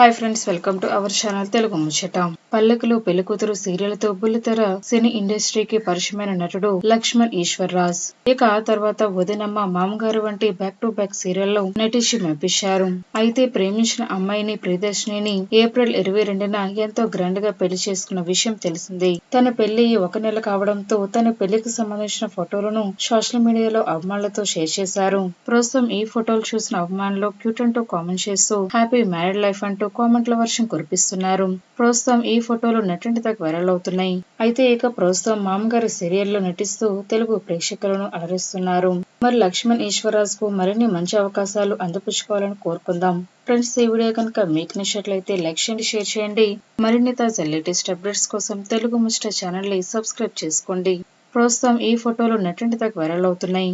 Hi friends welcome to our channel Telugu ముచ్చట పల్లకులు పెళ్ళికూతురు సీరియల్తో బుల్లితెర సినీ ఇండస్ట్రీకి పరిచయమైన నటుడు లక్ష్మణ్ ఈశ్వర్ రాజ్. ఇక ఆ తర్వాత వదినమ్మ మామగారు వంటి బ్యాక్ టు బ్యాక్ సీరియల్లో నటించి మెప్పించారు అయితే ప్రేమించిన అమ్మాయిని ప్రియదర్శినిని ఏప్రిల్ ఇరవై రెండున ఎంతో గ్రాండ్గా పెళ్ళి చేసుకున్న విషయం తెలిసింది. తన పెళ్ళి ఒక నెల కావడంతో తన పెళ్ళికి సంబంధించిన ఫోటోలను సోషల్ మీడియాలో అభిమానులతో షేర్ చేశారు. ప్రస్తుతం ఈ ఫోటోలు చూసిన అభిమానులు క్యూట్ అంటూ కామెంట్ చేస్తూ హ్యాపీ మ్యారీడ్ లైఫ్ అంటూ కామెంట్ల వర్షం కురిపిస్తున్నారు. ప్రస్తుతం ఈ ఫోటోలు నెట్టింటి వైరల్ అవుతున్నాయి. అయితే ఇక ప్రస్తుతం మామగారి సీరియల్లో నటిస్తూ తెలుగు ప్రేక్షకులను అలరిస్తున్నారు. మరి లక్ష్మణ్ ఈశ్వరరాజ్కు మరిన్ని మంచి అవకాశాలు అందిపుచ్చుకోవాలని కోరుకుందాం. ఫ్రెండ్స్ ఈ వీడియో కనుక మీకు నచ్చినట్లయితే లైక్ చేయండి షేర్ చేయండి. మరిన్ని తాజా లేటెస్ట్ అప్డేట్స్ కోసం తెలుగు ముస్టర్ ఛానల్ని సబ్స్క్రైబ్ చేసుకోండి. ప్రస్తుతం ఈ ఫోటోలు నెట్టింటి దాకా వైరల్ అవుతున్నాయి.